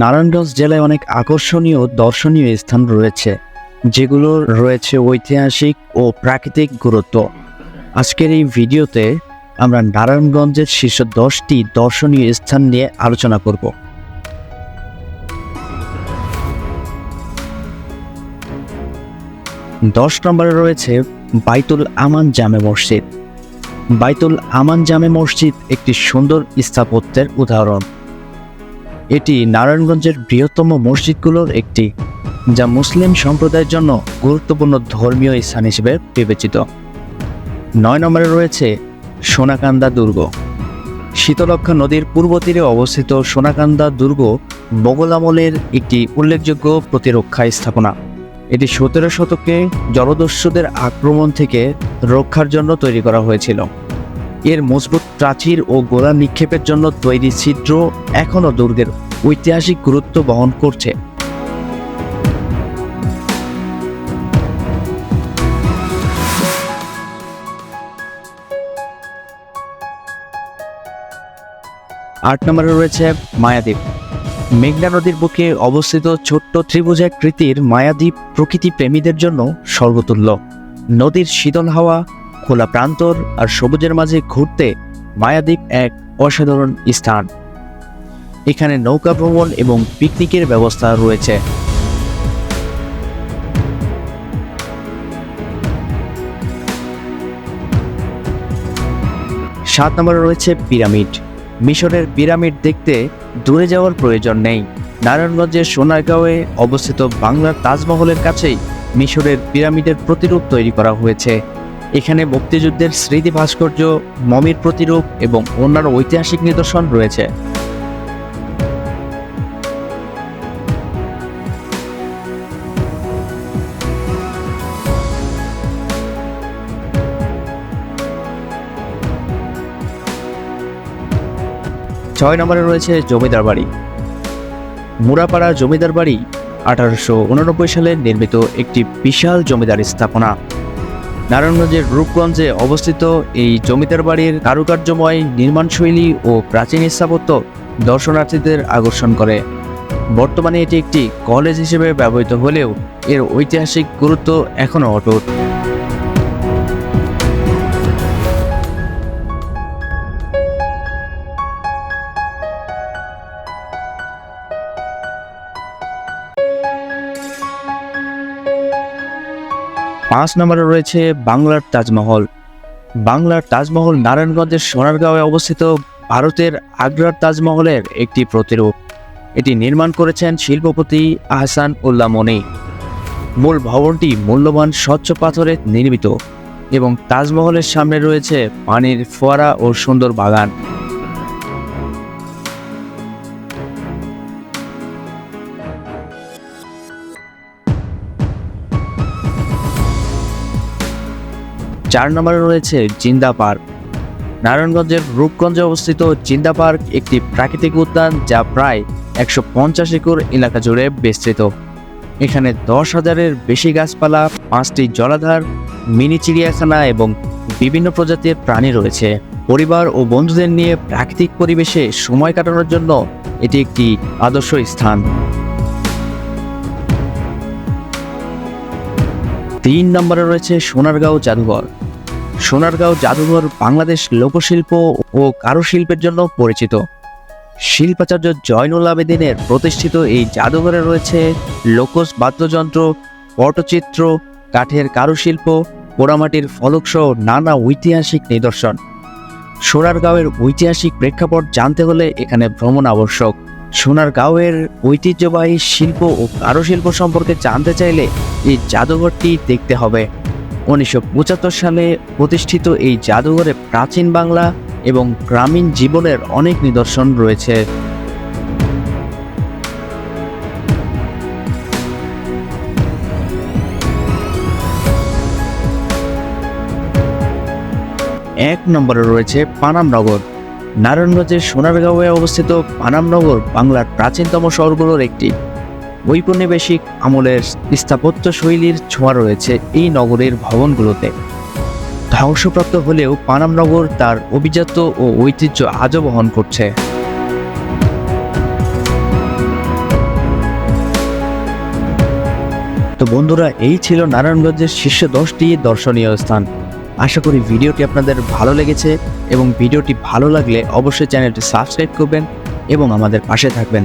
নারায়ণগঞ্জ জেলায় অনেক আকর্ষণীয়, দর্শনীয় স্থান রয়েছে যেগুলোর রয়েছে ঐতিহাসিক ও প্রাকৃতিক গুরুত্ব। আজকের এই ভিডিওতে আমরা নারায়ণগঞ্জের শীর্ষ দশটি দর্শনীয় স্থান নিয়ে আলোচনা করব। দশ নম্বরে রয়েছে বাইতুল আমান জামে মসজিদ। বাইতুল আমান জামে মসজিদ একটি সুন্দর স্থাপত্যের উদাহরণ। এটি নারায়ণগঞ্জের বৃহত্তম মসজিদগুলোর একটি, যা মুসলিম সম্প্রদায়ের জন্য গুরুত্বপূর্ণ ধর্মীয় স্থান হিসেবে বিবেচিত। নয় নম্বরে রয়েছে সোনাকান্দা দুর্গ। শীতলক্ষা নদীর পূর্ব তীরে অবস্থিত সোনাকান্দা দুর্গ মোগল আমলের একটি উল্লেখযোগ্য প্রতিরক্ষা স্থাপনা। এটি সতেরো শতকে জলদস্যুদের আক্রমণ থেকে রক্ষার জন্য তৈরি করা হয়েছিল। এর মজবুত প্রাচীর ও গোলা নিক্ষেপের জন্য তৈরি ছিদ্র এখনও দুর্গের ঐতিহাসিক গুরুত্ব বহন করছে। আট নম্বরে রয়েছে মায়াদ্বীপ। মেঘনা নদীর বুকে অবস্থিত ছোট্ট ত্রিভুজাকৃতির মায়াদ্বীপ প্রকৃতি প্রেমীদের জন্য সর্বতুল্য নদীর শীতল হাওয়া খোলা প্রান্তর আর সবুজের মাঝে ঘুরতে মায়াদ্বীপ এক অসাধারণ স্থান। এখানে নৌকা ভ্রমণ এবং পিকনিকের ব্যবস্থা রয়েছে। সাত নম্বরে রয়েছে পিরামিড। মিশরের পিরামিড দেখতে দূরে যাওয়ার প্রয়োজন নেই। নারায়ণগঞ্জের সোনারগাঁওয়ে অবস্থিত বাংলার তাজমহলের কাছেই মিশরের পিরামিডের প্রতিরূপ তৈরি করা হয়েছে। এখানে মুক্তিযুদ্ধের স্মৃতি ভাস্কর্য, মমির প্রতিরূপ এবং অন্যান্য ঐতিহাসিক নিদর্শন রয়েছে। ছয় নম্বরে রয়েছে জমিদার বাড়ি। মুরাপাড়া জমিদার বাড়ি আঠারোশো উননব্বই সালে নির্মিত একটি বিশাল জমিদার স্থাপনা। নারায়ণগঞ্জের রূপগঞ্জে অবস্থিত এই জমিদার বাড়ির কারুকার্যময় নির্মাণশৈলী ও প্রাচীন স্থাপত্য দর্শনার্থীদের আকর্ষণ করে। বর্তমানে এটি একটি কলেজ হিসেবে ব্যবহৃত হলেও এর ঐতিহাসিক গুরুত্ব এখনও অটুট। পাঁচ নম্বরে রয়েছে বাংলার তাজমহল। বাংলার তাজমহল নারায়ণগঞ্জের সোনারগাঁওয়ে অবস্থিত ভারতের আগ্রার তাজমহলের একটি প্রতিরূপ। এটি নির্মাণ করেছেন শিল্পপতি আহসান উল্লাহ মনি। মূল ভবনটি মূল্যবান স্বচ্ছ পাথরে নির্মিত এবং তাজমহলের সামনে রয়েছে পানির ফোয়ারা ও সুন্দর বাগান। চার নম্বরে রয়েছে জিন্দা পার্ক। নারায়ণগঞ্জের রূপগঞ্জে অবস্থিত জিন্দা পার্ক একটি প্রাকৃতিক উদ্যান যা প্রায় একশো পঞ্চাশ একর এলাকা জুড়ে বিস্তৃত। এখানে দশ হাজারের বেশি গাছপালা, পাঁচটি জলাধার, মিনি চিড়িয়াখানা এবং বিভিন্ন প্রজাতির প্রাণী রয়েছে। পরিবার ও বন্ধুদের নিয়ে প্রাকৃতিক পরিবেশে সময় কাটানোর জন্য এটি একটি আদর্শ স্থান। তিন নম্বরে রয়েছে সোনারগাঁও জাদুঘর। সোনারগাঁও জাদুঘর বাংলাদেশ লোকশিল্প ও কারুশিল্পের জন্য পরিচিত। শিল্পাচার্য জয়নুল আবেদিনের প্রতিষ্ঠিত এই জাদুঘরে রয়েছে লোকজ বাদ্যযন্ত্র, পটচিত্র, কাঠের কারুশিল্প, পোড়ামাটির ফলকসহ নানা ঐতিহাসিক নিদর্শন। সোনারগাঁওয়ের ঐতিহাসিক প্রেক্ষাপট জানতে হলে এখানে ভ্রমণ আবশ্যক। সোনারগাঁওয়ের ঐতিহ্যবাহী শিল্প ও কারুশিল্প সম্পর্কে জানতে চাইলে এই জাদুঘরটি দেখতে হবে। উনিশশো পঁচাত্তর সালে প্রতিষ্ঠিত এই জাদুঘরে প্রাচীন বাংলা এবং গ্রামীণ জীবনের অনেক নিদর্শন রয়েছে। এক নম্বরে রয়েছে পানামনগর নারায়ণগঞ্জের সোনারগাঁওয়ে অবস্থিত পানামনগর বাংলার প্রাচীনতম শহরগুলোর একটি। ঔপনিবেশিক আমলের স্থাপত্য শৈলীর ছোঁয়া রয়েছে এই নগরের ভবনগুলোতে। ধ্বংসপ্রাপ্ত হলেও পানামনগর তার অভিজাত ও ঐতিহ্য আজও বহন করছে। তো বন্ধুরা, এই ছিল নারায়ণগঞ্জের শীর্ষ দশটি দর্শনীয় স্থান। আশা করি ভিডিওটি আপনাদের ভালো লেগেছে এবং ভিডিওটি ভালো লাগলে অবশ্যই চ্যানেলটি সাবস্ক্রাইব করবেন এবং আমাদের পাশে থাকবেন।